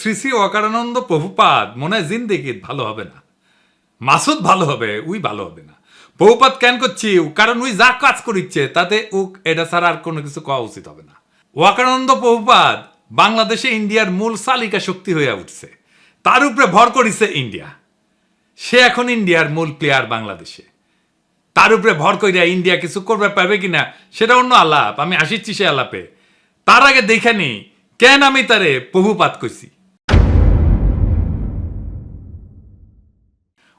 শ্রী শ্রী অকারানন্দ প্রভুপাদ। মনে হয় জিন্দিগি ভালো হবে না। মাসুদ ভালো হবে, উই ভালো হবে না। প্রভুপাত কেন করছি? কারণ উই যা কাজ করিচ্ছে, তাতে উক এটা ছাড়া আর কোনো কিছু কওয়া উচিত হবে না। ওয়াকানন্দ প্রভুপাদ বাংলাদেশে ইন্ডিয়ার মূল চালিকা শক্তি হয়ে উঠছে। তার উপরে ভর করিছে ইন্ডিয়া। সে এখন ইন্ডিয়ার মূল প্লেয়ার বাংলাদেশে। তার উপরে ভর করিয়া ইন্ডিয়া কিছু করবে পারবে কিনা, সেটা অন্য আলাপ। আমি আসিচ্ছি সে আলাপে। তার আগে দেখে নি কেন আমি তারে প্রভুপাত কইছি?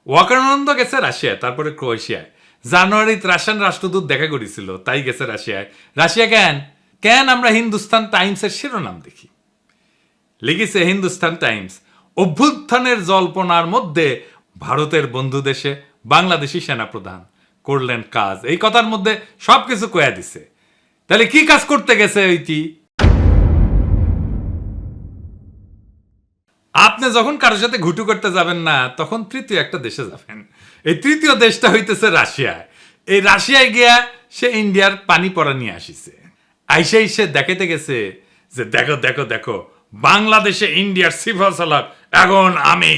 ওয়াকানন্দ গেছে রাশিয়ায়, তারপরে ক্রোয়েশিয়ায়। জানুয়ারিতে রাশিয়ান রাষ্ট্রদূত দেখা করেছিল, তাই গেছে রাশিয়ায়। রাশিয়া কেন? কেন আমরা হিন্দুস্তান টাইমসের শিরোনাম দেখি? লিখেছে হিন্দুস্তান টাইমস, অভ্যুত্থানের জল্পনার মধ্যে ভারতের বন্ধু দেশে বাংলাদেশি সেনাপ্রধান করলেন কাজ। এই কথার মধ্যে সবকিছু কয়া দিছে। তাহলে কি কাজ করতে গেছে ওইটি? আপনি যখন কারোর সাথে ঘুটু করতে যাবেন না, তখন তৃতীয় একটা দেশে যাবেন। এই তৃতীয় দেশটা হইতেছে রাশিয়ায় এই রাশিয়ায় গিয়া সে ইন্ডিয়ার পানি পড়া নিয়ে আসিছে। আইসেই সে দেখাতে গেছে যে, দেখো দেখো দেখো, বাংলাদেশে ইন্ডিয়ার সিফল সালার এখন আমি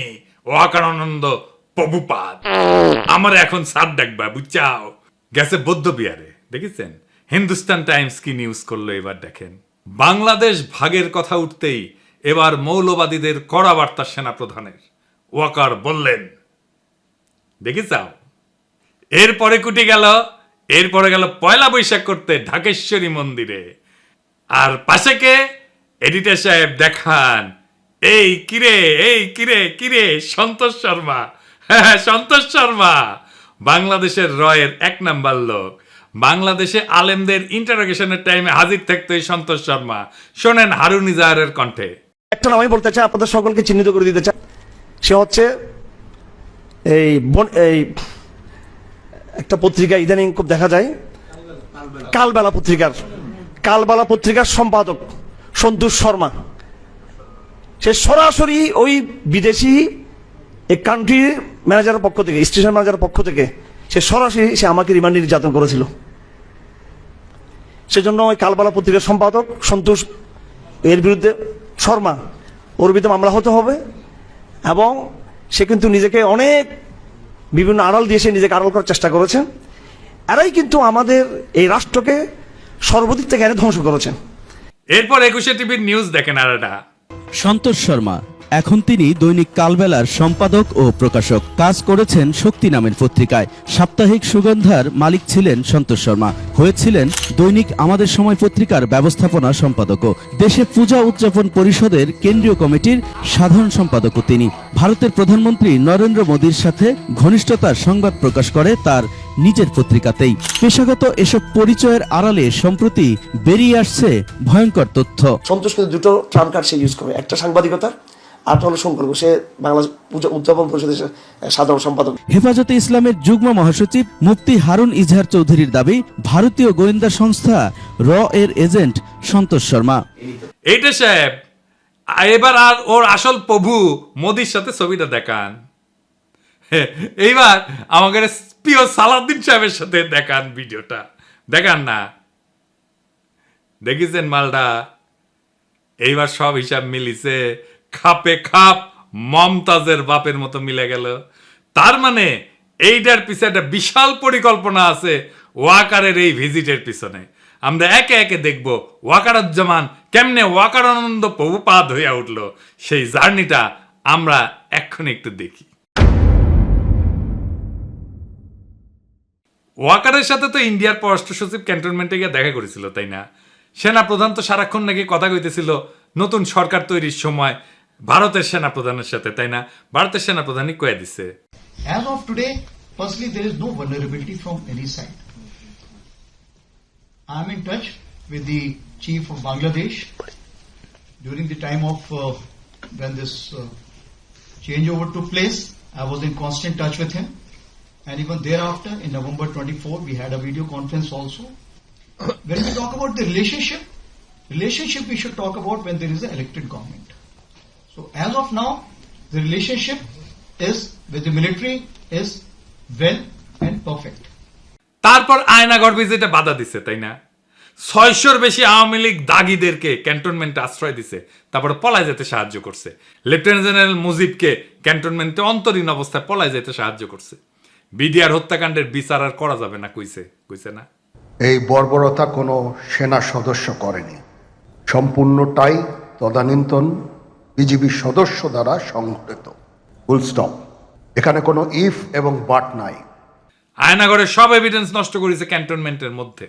ওয়াকারানন্দ প্রভুপাদ। আমার এখন সার ডাকবা বুঝছাও? গেছে বৌদ্ধ বিহারে, দেখেছেন? হিন্দুস্তান টাইমস কি নিউজ করল এবার দেখেন। বাংলাদেশ ভাগের কথা উঠতেই এবার মৌলবাদীদের কড়া বার্তা সেনাপ্রধানের। ওয়াকার বললেন দেখেছাও এরপরে কুটি গেল, এরপরে গেল পয়লা বৈশাখ করতে ঢাকেশ্বরী মন্দিরে। আর পাশে কে? এডিটর সাহেব দেখান, এই কিরে এই কিরে কিরে সন্তোষ শর্মা হ্যাঁ সন্তোষ শর্মা, বাংলাদেশের রয়ের এক নাম্বার লোক। বাংলাদেশে আলেমদের ইন্টারোগেশনের টাইমে হাজির থাকতো এই সন্তোষ শর্মা। শোনেন হারুন ইজাহারের কণ্ঠে। একটা নামই বলতে চাই, আপনাদের সকলকে চিহ্নিত করে দিতে চাই। সে হচ্ছে এই বন- এই একটা পত্রিকা, ইদানিং খুব দেখা যায়, কালবেলা পত্রিকার কালবেলা পত্রিকার সম্পাদক সন্তোষ শর্মা। সে সরাসরি ওই বিদেশি এই কান্ট্রি ম্যানেজারের পক্ষ থেকে স্টেশন ম্যানেজারের পক্ষ থেকে, সে সরাসরি সে আমাকে রিমান্ড নির্যাতন করেছিল। সেজন্য ওই কালবেলা পত্রিকার সম্পাদক সন্তোষ এর বিরুদ্ধে শর্মা ওর বিরুদ্ধে মামলা হতে হবে এবং সে কিন্তু নিজেকে অনেক বিভিন্ন আড়াল দিয়ে সে নিজেকে আড়াল করার চেষ্টা করেছেন। এরাই কিন্তু আমাদের এই রাষ্ট্রকে সর্বদিক থেকে এনে ধ্বংস করেছেন। এরপর একুশে টিভির নিউজ দেখেন আর এটা সন্তোষ শর্মা এখন তিনি দৈনিক কালবেলার সম্পাদক ও প্রকাশক। কাজ করেছেন শক্তি নামের পত্রিকায়। সাপ্তাহিক সুগন্ধার মালিক ছিলেন সন্তোষ শর্মা। হয়েছিলেন দৈনিক আমাদের সময় পত্রিকার ব্যবস্থাপনা সম্পাদকও। দেশে পূজা উদযাপন পরিষদের কেন্দ্রীয় কমিটির সাধারণ সম্পাদকও তিনি। ভারতের প্রধানমন্ত্রী নরেন্দ্র মোদীর সাথে ঘনিষ্ঠতার সংবাদ প্রকাশ করে তার নিজের পত্রিকাতেই। পেশাগত এসব পরিচয়ের আড়ালে সম্প্রতি বেরিয়ে আসছে ভয়ঙ্কর তথ্য। সন্তোষ দুটো ট্রাম কার্ড সে ইউজ করবে একটা সাংবাদিকতা হলো সম্পর্ক বাংলাদেশ পূজা উদযাপন পরিষদের সাধারণ সম্পাদক। হেফাজতে ইসলামের যুগ্ম মহাসচিব মুফতি হারুন ইজহার চৌধুরীর দাবি ভারতীয় গোয়েন্দা সংস্থা র এর এজেন্ট সন্তোষ শর্মা। এইটা সাহেব এবার আর ওর আসল প্রভু মোদির সাথে ছবিটা দেখান। এইবার আমাকে প্রিয় সালাউদ্দিন সাহেবের সাথে দেখান ভিডিওটা। দেখান না। দেখিছেন মালটা? এইবার সব হিসাব মিলিছে। খাপে খাপ মমতাজের বাপের মতো মিলে গেল। তার মানে এইটার পিছনে একটা বিশাল পরিকল্পনা আছে ওয়াকারের এই ভিজিটের পিছনে। আমরা একে একে দেখব ওয়াকারুজ্জামান কেমনে ওয়াকারানন্দ প্রভুপাদ হইয়া উঠল। সেই জার্নিটা আমরা এক্ষুনি একটু দেখি। ওয়াকারের সাথে তো ইন্ডিয়ার পররাষ্ট্র সচিব ক্যান্টনমেন্টে গিয়ে দেখা করেছিল, তাই না? সেনা প্রধান তো সারাক্ষণ নাকি কথা কইতেছিল, নতুন সরকার তৈরির সময় ভারতের সেনা প্রধানের সাথে তাই না ভারতের সেনা প্রধানই কয়ে দিছে As of today, firstly, there is no vulnerability from any side. I am in touch with the chief of Bangladesh during the time of uh, when this uh, changeover took place. I was in constant touch with him, and even thereafter, in November 24, we had a video conference also. when we talk about the relationship, relationship we should talk about when there is an elected government. So as of now, the relationship is with the military is well and perfect. তারপর আয়নাগর ভিজিটে বাধা দিছে তাই না? ছয়শোর বেশি আওয়ামী লীগ দাগিদেরকে ক্যান্টনমেন্টে আশ্রয় দিছে তারপরে পলায় যেতে সাহায্য করছে। লেফটেন্যান্ট জেনারেল মুজিবকে ক্যান্টনমেন্টে অন্তরীণ অবস্থায় পলায় যেতে সাহায্য করছে। বিডিআর হত্যাকাণ্ডের বিচার আর করা যাবে না কইছে কইছে না। এই বর্বরতা কোনো সেনা সদস্য করেনি। সম্পূর্ণটাই তদানীন্তন বিজিবি সদস্য দ্বারা সংঘটিত। ফুল স্টপ এখানে কোনো ইফ এবং বাট নাই। আয়নাগরের সব এভিডেন্স নষ্ট করেছে ক্যান্টনমেন্টের মধ্যে।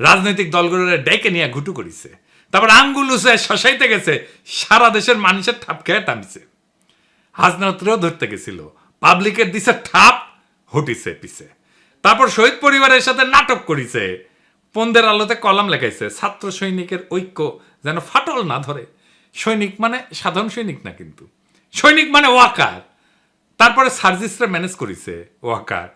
রাজনৈতিক দলগুলোরে ডেকে নিয়ে ঘুটু করেছে। তারপর আঙ্গুল উসে শশাইতে গেছে, সারা দেশের মানুষের ঠাপ খেয়ে টানছে। হাজনাত্রেও ধরতে গেছিল। পাবলিকের দিছে ঠাপ, হটিছে পিছে। তারপর শহীদ পরিবারের সাথে নাটক করিছে। পন্দের আলোতে কলাম লেখাইছে, ছাত্র সৈনিকের ঐক্য যেন ফাটল না ধরে। সৈনিক মানে সাধারণ সৈনিক না কিন্তু। সৈনিক মানে ওয়াকার। তারপরে সার্জিসরা ম্যানেজ করেছে ওয়াকার।